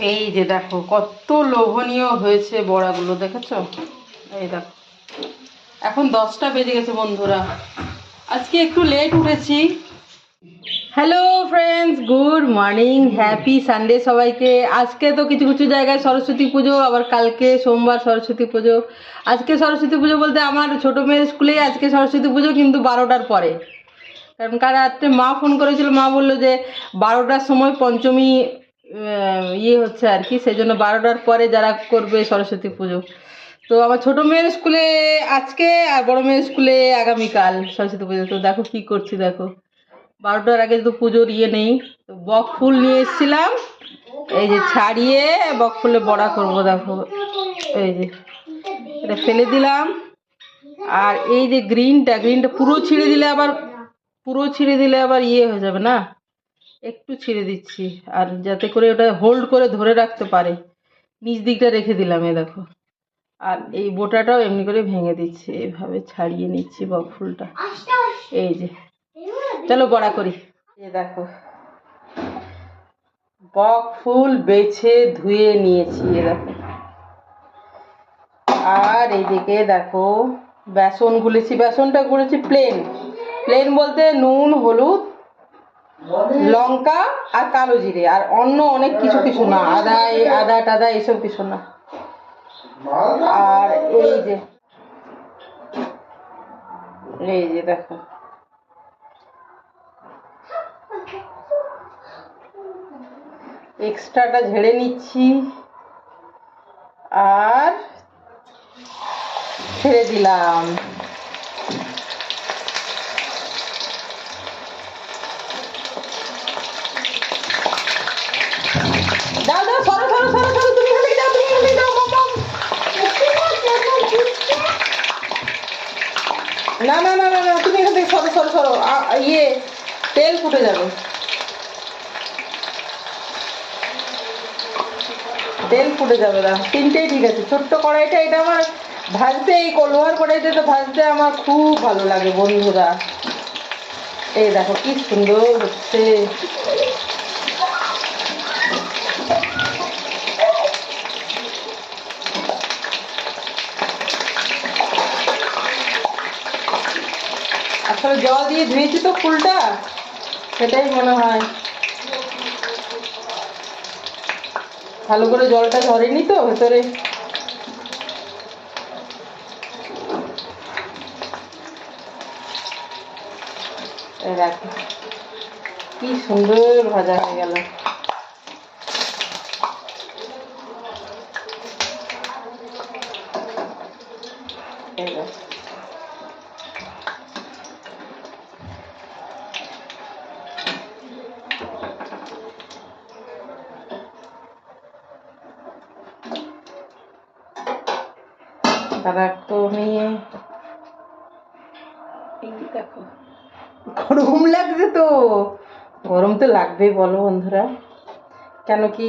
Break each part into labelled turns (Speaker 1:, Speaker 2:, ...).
Speaker 1: এই যে দেখো, কত লোভনীয় হয়েছে বড়াগুলো, দেখেছ? এই দেখো। এখন দশটা বেজে গেছে বন্ধুরা। আজকে একটু লেট উঠেছি। Hello friends good morning happy Sunday সবাইকে। আজকে তো কিছু কিছু জায়গায় সরস্বতী পুজো, আবার কালকে সোমবার সরস্বতী পুজো। আজকে সরস্বতী পুজো বলতে আমার ছোটো মেয়ের স্কুলে আজকে সরস্বতী পুজো কিন্তু বারোটার পরে। কারণ কাল রাত্রে মা ফোন করেছিল, মা বলল যে বারোটার সময় পঞ্চমী ইয়ে হচ্ছে আর কি সেই জন্য বারোটার পরে যারা করবে সরস্বতী পুজো। তো আমার ছোটো মেয়ের স্কুলে আজকে আর বড় মেয়ের স্কুলে আগামীকাল সরস্বতী পুজো। তো দেখো কি করছি, দেখো। বারোটার আগে তো পুজোর ইয়ে নেই, তো বক ফুল নিয়ে এসেছিলাম। এই যে ছাড়িয়ে বক ফুলে বড়া করব, দেখো। এই যে, এটা ফেলে দিলাম। আর এই যে গ্রিনটা গ্রিনটা পুরো ছিঁড়ে দিলে আবার, পুরো ছিঁড়ে দিলে আবার ইয়ে হয়ে যাবে না? একটু ছিঁড়ে দিচ্ছি, আর যাতে করে ওটা হোল্ড করে ধরে রাখতে পারে। নিচ দিকটা রেখে দিলাম, এ দেখো। আর এই বোটাটাও এমনি করে ভেঙে দিচ্ছি এইভাবে ছাড়িয়ে নিচ্ছি বক ফুলটা এই যে। চলো বড়া করি। এই দেখো। বক ফুল বেছে ধুয়ে নিয়েছি, এ দেখো। আর এইদিকে দেখো, বেসন গুলেছি, বেসনটা গুলেছি প্লেন প্লেন বলতে নুন, হলুদ লঙ্কা আর কালো জিরে আর অন্য অনেক কিছু কিছু না আদা আদা টাদা এসব কিছু না। আর এই যে এই যে দেখো। এক্সট্রাটা ঝেড়ে নিচ্ছি। আর ছেড়ে দিলাম। দাও দাও না না না না না, তুমি এখান থেকে সরো সরো সরো। ইয়ে তেল ফুটে যাবে। তেল ফুটে যাবে না তিনটেই ঠিক আছে। ছোট্ট কড়াইটা, এটা আমার ভাজতে, এই লোহার কড়াইটা তো ভাজতে আমার খুব ভালো লাগে বন্ধুরা। এই দেখো, কি সুন্দর হচ্ছে। আসলে জল দিয়ে ধুয়েছি তো ফুলটা। সেটাই মনে হয়। ভালো করে জলটা ঝরেনি তো ভেতরে। কি সুন্দর ভাজা হয়ে গেল। এই নিয়ে এই গরম লাগছে তো। গরম তো লাগবেই বলো বন্ধুরা। কেন কি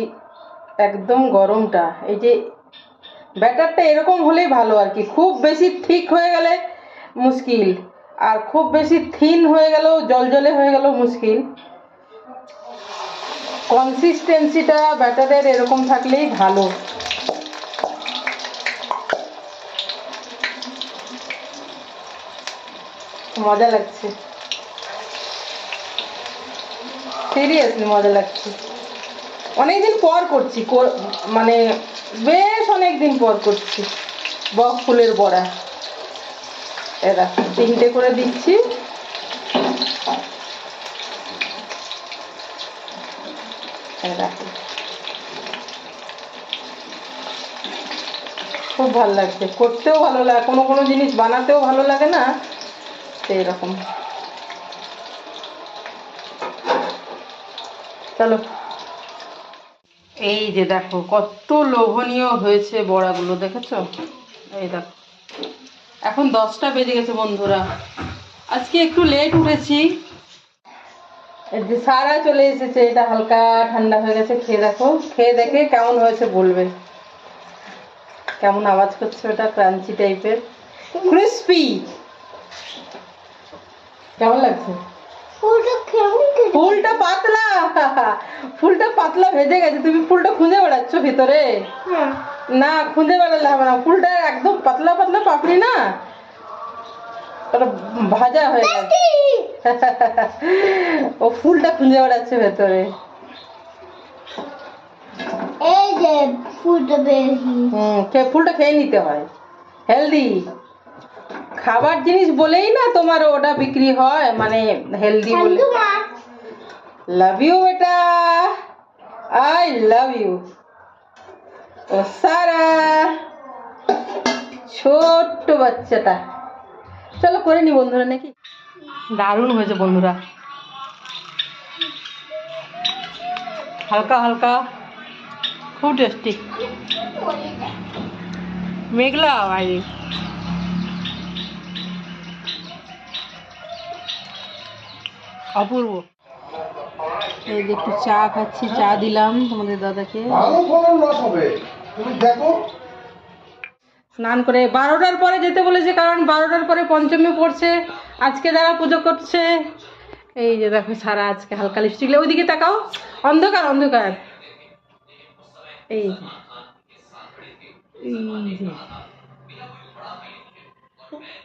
Speaker 1: একদম গরমটা, এই যে ব্যাটারটা এরকম হলেই ভালো আর কি। খুব বেশি ঠিক হয়ে গেলে মুশকিল, আর খুব বেশি থিন হয়ে গেলেও, জলজলে হয়ে গেলেও মুশকিল। কনসিস্টেন্সিটা ব্যাটারের এরকম থাকলেই ভালো। মজা লাগছে। সিরিয়াসলি মজা লাগছে। অনেকদিন পর করছি মানে বেশ অনেক দিন পর করছি। বক ফুলের বড়া। এরা তিনটে করে দিচ্ছি। খুব ভালো লাগছে। করতেও ভালো লাগে কোনো কোনো জিনিস বানাতেও ভালো লাগে না। সেই রকম। চলো। এই যে দেখো, কত লোভনীয় হয়েছে বড়াগুলো, দেখেছ? এই দেখো। এখন দশটা বেজে গেছে বন্ধুরা। আজকে একটু লেট উঠেছি। যে সারা চলে এসেছে, এটা হালকা ঠান্ডা হয়ে গেছে, খেয়ে দেখো। খেয়ে দেখে কেমন হয়েছে বলবে। কেমন আওয়াজ করছে ওটা, ক্রাঞ্চি টাইপের ক্রিস্পি কেমন লাগছে?
Speaker 2: ফুলটা কেমন করে
Speaker 1: ফুলটা পাতলা। ফুলটা পাতলা ভেজে গেছে। তুমি ফুলটা খুঁজে বেড়াচ্ছ ভিতরে?
Speaker 2: হ্যাঁ।
Speaker 1: না খুঁজে বেড়ালে হবে না। ফুলটা একদম পাতলা পাতলা পাপড়ি না? ভাজা হয়ে গেছে। ও ফুলটা খুঁজে বেড়াচ্ছে ভেতরে।
Speaker 2: এই যে ফুলটা বেশি
Speaker 1: হুম ফুলটা খেয়ে নিতে হয়। হেলদি। খাবার জিনিস বলেই না তোমার ওটা বিক্রি হয় মানে হেলদি বলে। লাভ ইউ বেটা। আই লাভ ইউ ও সারা। ছোট্ট বাচ্চাটা। চলো করে নি বন্ধুরা নাকি? দারুণ হয়েছে বন্ধুরা। হালকা হালকা। খুব টেস্টি মেঘলা বাইরে অপূর্ব। এই যে একটু চা খাচ্ছি চা দিলাম তোমাদের দাদাকে। স্নান করে বারোটার পরে যেতে বলেছে কারণ বারোটার পরে পঞ্চমী পড়ছে আজকে যারা পুজো করছে। এই যে দেখো সারা আজকে হালকা লিপস্টিক ওইদিকে তাকাও অন্ধকার অন্ধকার। এই।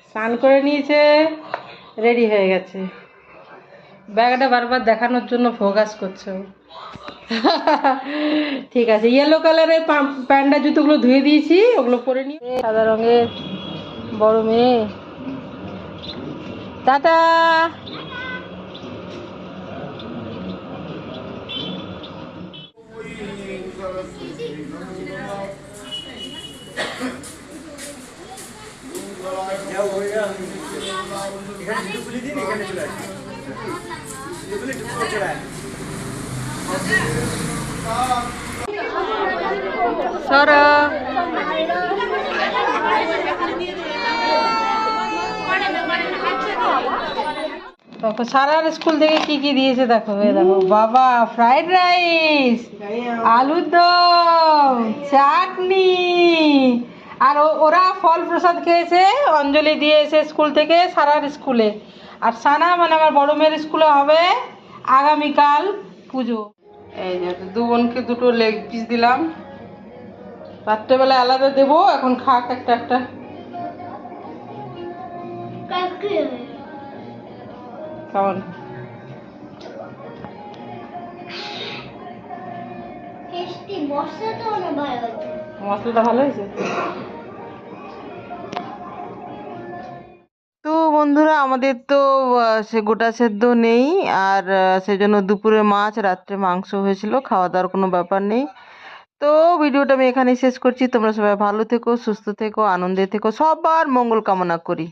Speaker 1: স্নান করে নিয়েছে রেডি হয়ে গেছে। ব্যাগটা বারবার দেখানোর জন্য ফোকাস করছে। ঠিক আছে ইয়েলো কালারের প্যান্ডা জুতোগুলো ধুয়ে দিয়েছি, ওগুলো পরে নিয়ে সাদা রঙের বড় মেয়ে। টাটা! সরা। সারার স্কুল থেকে কি কি দিয়েছে দেখো দেখো, বাবা, ফ্রাইড রাইস, আলুর দম, চাটনি, আর ওরা ফল প্রসাদ খেয়েছে, অঞ্জলি দিয়েছে স্কুল থেকে সারার স্কুলে। আর সানা মানে আমার বড় মেয়ের স্কুলে হবে আগামীকাল পুজো। এই যে দু বোনকে দুটো লেগ পিস দিলাম। রাত্রেবেলা আলাদা দেবো এখন খাক একটা একটা। কেমন? মশলাটা ভালো হয়েছে? বন্ধুরা, আমাদের তো সে গোটা সেদ্ধ নেই। আর সেজন্য দুপুরে মাছ, রাত্রে মাংস হয়েছিল খাওয়া দাওয়ার কোনো ব্যাপার নেই। তো, ভিডিওটা আমি এখানেই শেষ করছি। তোমরা সবাই ভালো থেকো, সুস্থ থেকো, আনন্দে থেকো। সবার মঙ্গল কামনা করি।